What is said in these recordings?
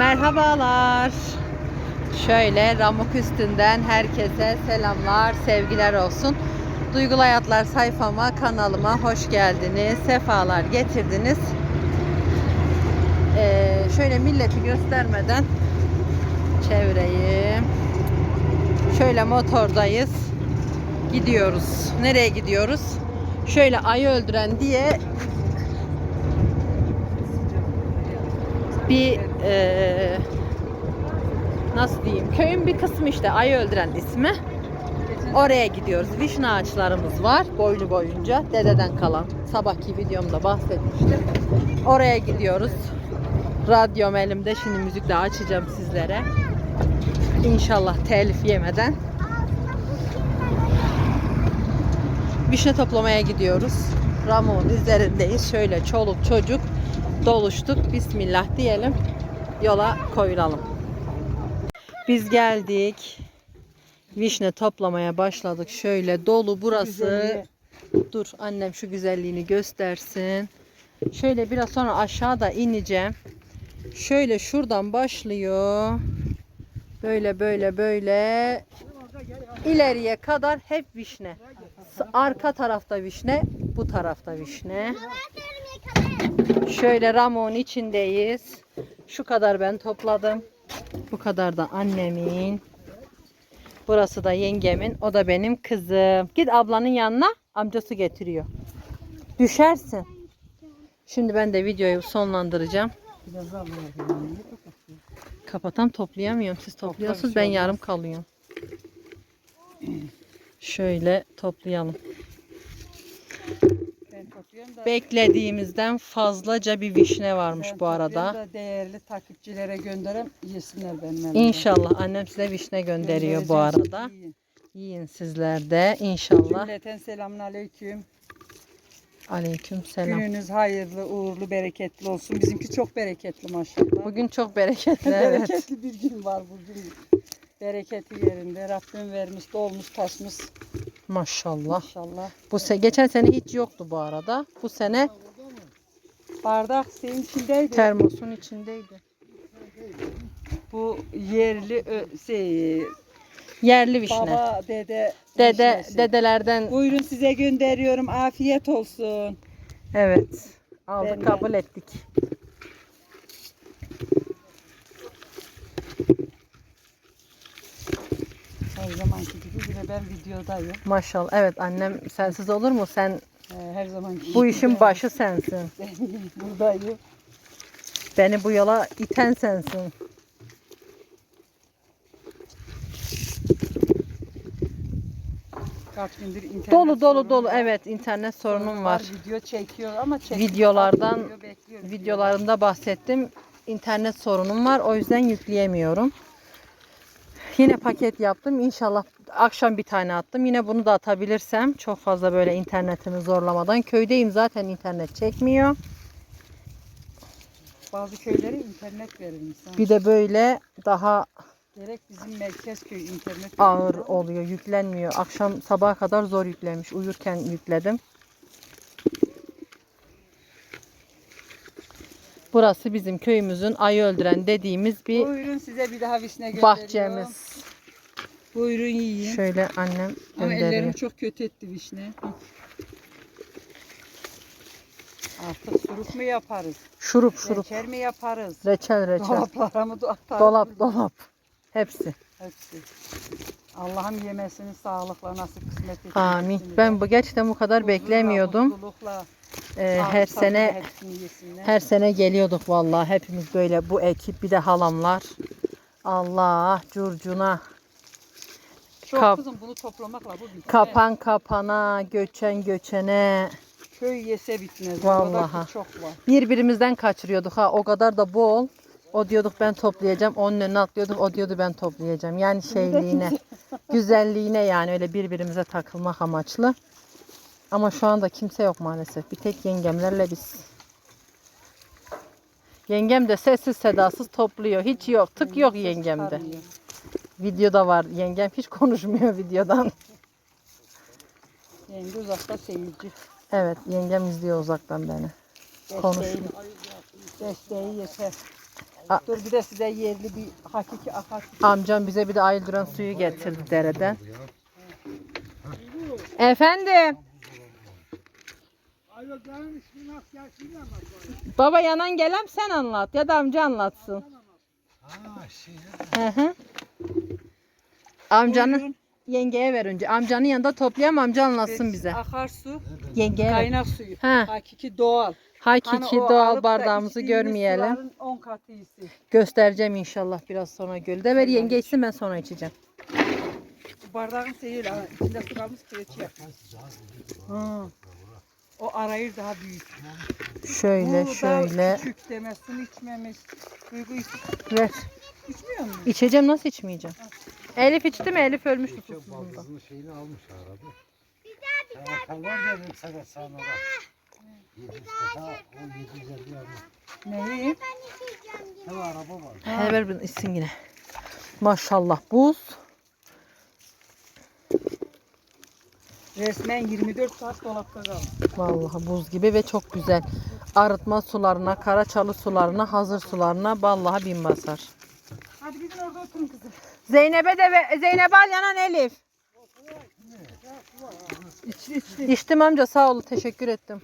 Merhabalar. Şöyle Ramuk üstünden herkese selamlar, sevgiler olsun. Duygulu Hayatlar sayfama, kanalıma hoş geldiniz, sefalar getirdiniz. Ee, şöyle milleti göstermeden çevreyi. Şöyle motordayız. Gidiyoruz. Nereye gidiyoruz? Şöyle ayı öldüren diye bir eee, nasıl diyeyim köyün bir kısmı işte ayı öldüren ismi. Oraya gidiyoruz. Vişne ağaçlarımız var boylu boyunca dededen kalan. Sabahki videomda bahsetmiştim. Oraya gidiyoruz. Radyom elimde. Şimdi müzik de açacağım sizlere. İnşallah telif yemeden. Vişne toplamaya gidiyoruz. Ramon'un üzerindeyiz. Şöyle çoluk çocuk doluştuk. Bismillah diyelim. Yola koyulalım. Biz geldik. Vişne toplamaya başladık. Şöyle dolu burası. Dur annem şu güzelliğini göstersin. Şöyle biraz sonra aşağıda ineceğim. Şöyle şuradan başlıyor. Böyle böyle böyle ileriye kadar hep vişne. Arka tarafta vişne, bu tarafta vişne. Şöyle ramon içindeyiz. Şu kadar ben topladım. Bu kadar da annemin. Burası da yengemin. O da benim kızım. Git ablanın yanına. Amcası getiriyor. Düşersin. Şimdi ben de videoyu sonlandıracağım. Kapatam toplayamıyorum. Siz topluyorsunuz. şey Ben olmaz. yarım kalıyorum. Şöyle toplayalım. Beklediğimizden fazlaca bir vişne varmış ben bu arada. da değerli takipçilere gönderem yesinler benimle. İnşallah annem size vişne gönderiyor bu arada. Yiyin sizler de inşallah. Cümleten selamun aleyküm. Aleyküm selam. Gününüz hayırlı, uğurlu, bereketli olsun. Bizimki çok bereketli maşallah. Bugün çok bereketli evet. bereketli bir gün var bugün. Bereketi yerinde. Rabbim vermiş, dolmuş, taşmış. Maşallah. Maşallah. Bu se geçen sene hiç yoktu bu arada. Bu sene Bardak senin içindeydi. termosun içindeydi. Bu yerli ö- şey, Yerli vişne. baba, dede, Dede vişnesi. dedelerden Buyurun size gönderiyorum. Afiyet olsun. evet aldık Benden. kabul ettik. Her zamanki gibi yine ben videodayım. Maşallah. Evet annem sensiz olur mu? Sen Ee, her zamanki bu işin başı sensin. buradayım. Beni bu yola iten sensin. Kaç gündür internet Dolu dolu sorunu dolu. var. Evet internet sorunum var. Video çekiyor ama çekiyor. Videolardan- Video bekliyor. videolarımda bahsettim. İnternet sorunum var. O yüzden yükleyemiyorum. Yine paket yaptım. İnşallah akşam bir tane attım. Yine bunu da atabilirsem çok fazla böyle internetimi zorlamadan. Köydeyim zaten internet çekmiyor. Bazı köylere internet insan. Bir de böyle daha Gerek bizim merkez köy internet ağır oluyor. Yüklenmiyor. Akşam sabaha kadar zor yüklemiş. Uyurken yükledim. Burası bizim köyümüzün ayı öldüren dediğimiz bir Buyurun size bir daha vişne gönderiyorum. bahçemiz. Buyurun yiyin. Şöyle annem Ama ellerim gönderiyor. çok kötü etti vişne. Hı. Artık şurup mu yaparız? Şurup şurup. Reçel mi yaparız? Reçel reçel. Dolaplara mı atarız? Dolap dolap. Hepsi. Hepsi. Allah'ım yemesini sağlıkla nasıl kısmet etsin. Amin. hepsini Ben bu gerçekten bu kadar Huzurla, beklemiyordum. mutlulukla, Ee, her sene hepsini yesinler. her sene geliyorduk vallahi hepimiz böyle bu ekip bir de halamlar. Allah curcuna. Çok kap- kızım bunu toplamakla bu bitmez. Kapan kapana, göçen göçene. Köy yese bitmez. Vallahi. Vallahi. çok var. Birbirimizden kaçırıyorduk ha o kadar da bol. O diyorduk ben toplayacağım. Onun önüne atlıyorduk. O diyordu ben toplayacağım. Yani şeyliğine, güzelliğine yani öyle birbirimize takılmak amaçlı. Ama şu anda kimse yok maalesef. Bir tek yengemlerle biz. Yengem de sessiz sedasız topluyor. Hiç yok. Tık yok yengemde. Videoda var. Yengem hiç konuşmuyor videodan. Yenge uzakta seyirci. Evet yengem izliyor uzaktan beni. Konuş. Desteği, yeter. A- Dur bir de size yerli bir hakiki akar. Amcam bize bir de ayıldıran suyu getirdi dereden. Efendim. Baba yanan gelem sen anlat ya da amca anlatsın. Hı hı. Amcanın Buyurun. yengeye ver önce. Amcanın yanında toplayalım amca anlatsın bize. Akarsu, Yengeye ver. kaynak suyu. Ha. Hakiki doğal. Hakiki Hani o doğal alıp da bardağımızı içtiğimiz görmeyelim. suların 10 katı iyisi. Göstereceğim inşallah biraz sonra gölde. Ver yenge içsin ben sonra içeceğim. Bu bardağın seyir ha. İçinde su kalmış kireç. Ha. O arayır daha büyük. Şöyle Bu da şöyle. küçük demezsin içmemiş. Duygu iç, Ver. İçmiyor musun? İçeceğim nasıl içmeyeceğim? Elif içti mi? Elif ölmüş susuzluğundan. Baldızın şeyini almış aradı. Bir daha bir daha. dedim sana sana da. 700 kasa o 750 almış. Neyi? Sen araba var. He ver bunu içsin yine. Maşallah buz. Resmen 24 saat dolapta kaldı. Vallahi buz gibi ve çok güzel. Arıtma sularına, karaçalı sularına, hazır sularına vallahi bin basar. Hadi gidin orada oturun kızım. Zeynep'e de ve Zeynep al yanan Elif. İçti içti. İçtim amca sağ ol teşekkür ettim.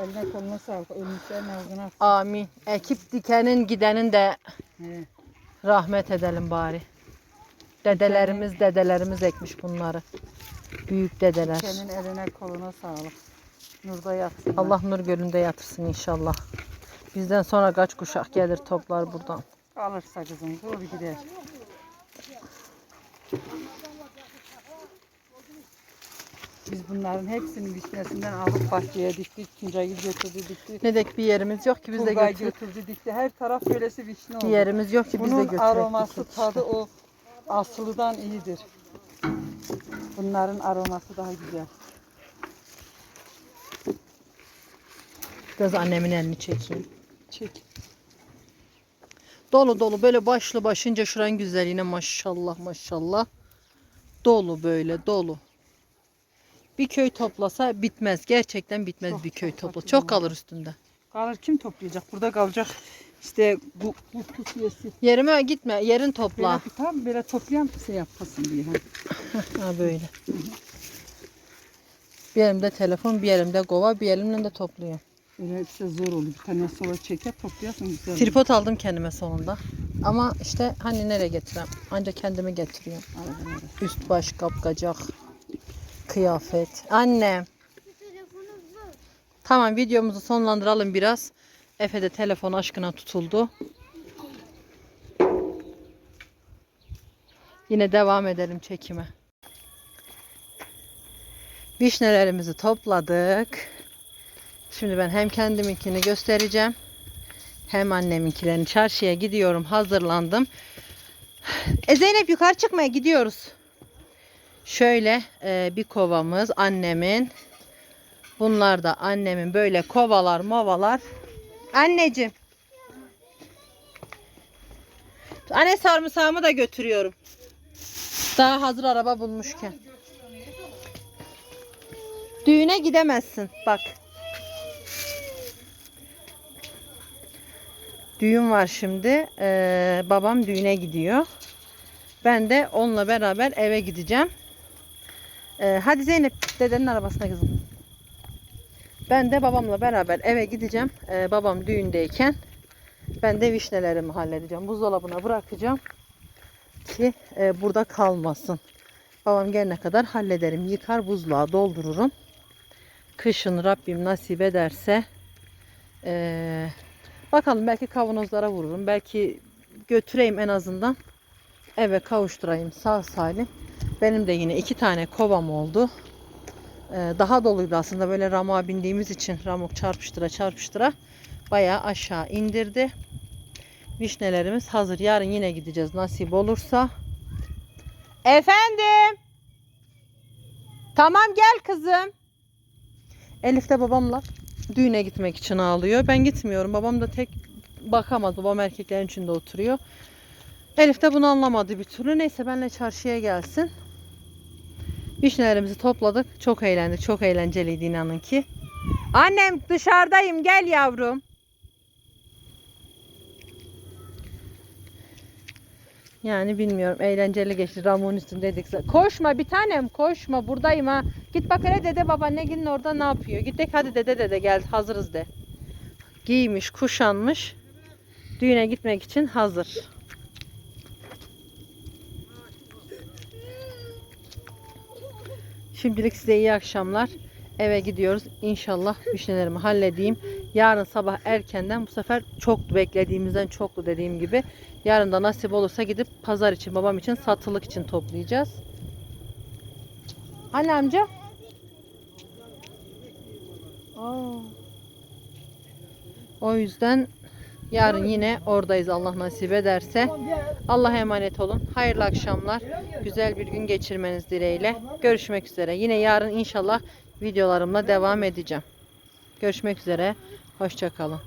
Eline koluna sağlık. Ölmüşlerin ağzına. at. Amin. Ekip dikenin gidenin de He. rahmet edelim bari. Dedelerimiz dedelerimiz ekmiş bunları. Büyük dedeler. Senin eline koluna sağlık. Nurda yatsın. Allah nur gölünde yatırsın inşallah. Bizden sonra kaç kuşak gelir toplar buradan. Alırsa kızım dur gider. Biz bunların hepsini vişnesinden alıp bahçeye diktik. Tuncay'ı götürdü dikti. Ne de bir yerimiz yok ki biz de Turgay götürüp. götürdü dikti. Her taraf böylesi vişne oldu. Bir yerimiz yok ki biz de Bunun götürüp. aroması tadı o aslıdan iyidir. Bunların aroması daha güzel. Biraz annemin elini çekeyim. Çek. Dolu dolu böyle başlı başınca şuranın güzelliğine maşallah maşallah. Dolu böyle dolu. Bir köy toplasa bitmez. Gerçekten bitmez Çok, bir köy topla. Çok kalır üstünde. Kalır kim toplayacak? Burada kalacak. İşte bu yesi. Yerime gitme. Yerin Böyle topla. bir tam böyle toplayan şey yapasın diye. ha. Ha böyle. Bir elimde telefon, bir elimde kova, bir elimle de topluyorum. İşte zor olur. Bir tane sola çeker toplayasın güzel. olur. Tripod aldım kendime sonunda. Ama işte hani nereye getirem? Ancak kendimi getiriyorum. Aynen öyle. Üst baş kapkacak. Kıyafet. Annem. Tamam videomuzu sonlandıralım biraz. Efe de telefon aşkına tutuldu. Yine devam edelim çekime. Vişnelerimizi topladık. Şimdi ben hem kendiminkini göstereceğim. Hem anneminkilerini çarşıya gidiyorum. Hazırlandım. E Zeynep yukarı çıkmaya gidiyoruz. Şöyle e, bir kovamız annemin. Bunlar da annemin böyle kovalar movalar. Anneciğim. Anne sarımsağımı da götürüyorum. Daha hazır araba bulmuşken. Düğüne gidemezsin. Bak. Düğün var şimdi. Ee, babam düğüne gidiyor. Ben de onunla beraber eve gideceğim. Ee, hadi Zeynep dedenin arabasına kızım. Ben de babamla beraber eve gideceğim. Ee, babam düğündeyken ben de vişnelerimi halledeceğim. Buzdolabına bırakacağım ki e, burada kalmasın. Babam gelene kadar hallederim. Yıkar buzluğa doldururum. Kışın Rabbim nasip ederse e, bakalım belki kavanozlara vururum. Belki götüreyim en azından eve kavuşturayım sağ salim. Benim de yine iki tane kovam oldu. Ee, daha doluydu aslında böyle ramuğa bindiğimiz için ramuk çarpıştıra çarpıştıra bayağı aşağı indirdi. Vişnelerimiz hazır. Yarın yine gideceğiz nasip olursa. Efendim. Tamam gel kızım. Elif de babamla düğüne gitmek için ağlıyor. Ben gitmiyorum. Babam da tek bakamaz. Babam erkeklerin içinde oturuyor. Elif de bunu anlamadı bir türlü. Neyse benimle çarşıya gelsin. Vişnelerimizi topladık. Çok eğlendik. Çok eğlenceliydi inanın ki. Annem dışarıdayım. Gel yavrum. Yani bilmiyorum. Eğlenceli geçti. Ramuğun üstündeydik. Koşma bir tanem koşma. Buradayım ha. Git bak hele dede babaanne gelin orada ne yapıyor. Git de hadi dede dede gel hazırız de. Giymiş kuşanmış. Düğüne gitmek için hazır. Şimdilik size iyi akşamlar. Eve gidiyoruz. İnşallah vişnelerimi halledeyim. Yarın sabah erkenden bu sefer çok beklediğimizden çoktu dediğim gibi. Yarın da nasip olursa gidip pazar için babam için satılık için toplayacağız. Anne amca. O yüzden yarın yine oradayız Allah nasip ederse. Allah'a emanet olun. Hayırlı akşamlar. Güzel bir gün geçirmeniz dileğiyle. Görüşmek üzere. Yine yarın inşallah videolarımla devam edeceğim. Görüşmek üzere. Hoşçakalın.